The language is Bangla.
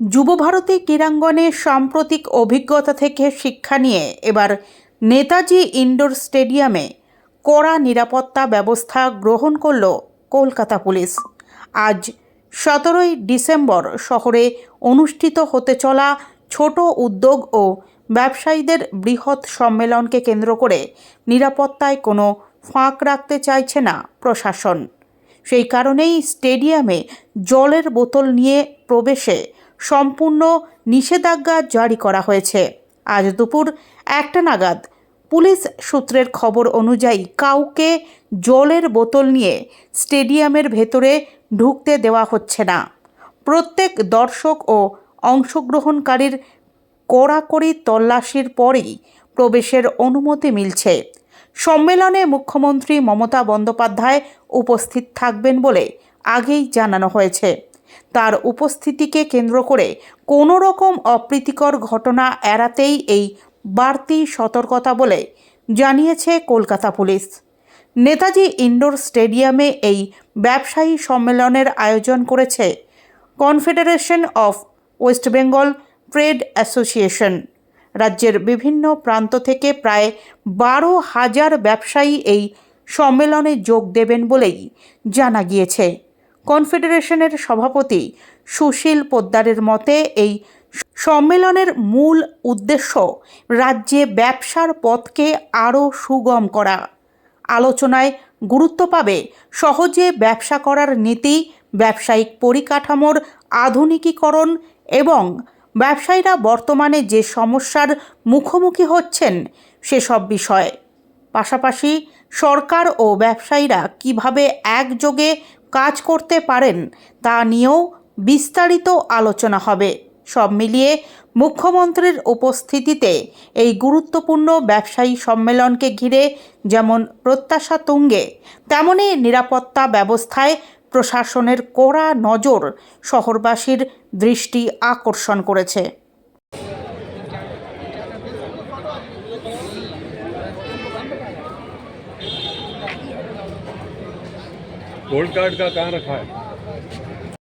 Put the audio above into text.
যুবভারতী ক্রীড়াঙ্গনে সাম্প্রতিক অভিজ্ঞতা থেকে শিক্ষা নিয়ে এবার নেতাজি ইনডোর স্টেডিয়ামে কড়া নিরাপত্তা ব্যবস্থা গ্রহণ করল কলকাতা পুলিশ। আজ সতেরোই ডিসেম্বর শহরে অনুষ্ঠিত হতে চলা ছোট উদ্যোগ ও ব্যবসায়ীদের বৃহৎ সম্মেলনকে কেন্দ্র করে নিরাপত্তায় কোনো ফাঁক রাখতে চাইছে না প্রশাসন। সেই কারণেই স্টেডিয়ামে জলের বোতল নিয়ে প্রবেশে সম্পূর্ণ নিষেধাজ্ঞা জারি করা হয়েছে। আজ দুপুর একটা নাগাদ পুলিশ সূত্রের খবর অনুযায়ী কাউকে জলের বোতল নিয়ে স্টেডিয়ামের ভেতরে ঢুকতে দেওয়া হচ্ছে না। প্রত্যেক দর্শক ও অংশগ্রহণকারীর কড়াকড়ি তল্লাশির পরেই প্রবেশের অনুমতি মিলছে। সম্মেলনে মুখ্যমন্ত্রী মমতা বন্দ্যোপাধ্যায় উপস্থিত থাকবেন বলে আগেই জানানো হয়েছে। তার উপস্থিতিকে কেন্দ্র করে কোনো রকম অপ্রীতিকর ঘটনা এড়াতেই এই বাড়তি সতর্কতা বলে জানিয়েছে কলকাতা পুলিশ। নেতাজি ইনডোর স্টেডিয়ামে এই ব্যবসায়ী সম্মেলনের আয়োজন করেছে confederation of West Bengal trade association. রাজ্যের বিভিন্ন প্রান্ত থেকে প্রায় বারো হাজার ব্যবসায়ী এই সম্মেলনে যোগ দেবেন বলেই জানা গিয়েছে। কনফেডারেশনের সভাপতি সুশীল পোদ্দারের মতে, এই সম্মেলনের মূল উদ্দেশ্য রাজ্যে ব্যবসার পথকে আরও সুগম করা। আলোচনায় গুরুত্ব পাবে সহজে ব্যবসা করার নীতি, ব্যবসায়িক পরিকাঠামোর আধুনিকীকরণ এবং ব্যবসায়ীরা বর্তমানে যে সমস্যার মুখোমুখি হচ্ছেন সেসব বিষয়। পাশাপাশি সরকার ও ব্যবসায়ীরা কীভাবে একযোগে কাজ করতে পারেন, তা নিয়েও বিস্তারিত আলোচনা হবে। সব মিলিয়ে মুখ্যমন্ত্রীর উপস্থিতিতে এই গুরুত্বপূর্ণ ব্যবসায়ী সম্মেলনকে ঘিরে যেমন প্রত্যাশা তুঙ্গে তেমনই নিরাপত্তা ব্যবস্থায় প্রশাসনের কড়া নজর শহরবাসীর দৃষ্টি আকর্ষণ করেছে। गोल्ड कार्ड का कहाँ रखा है?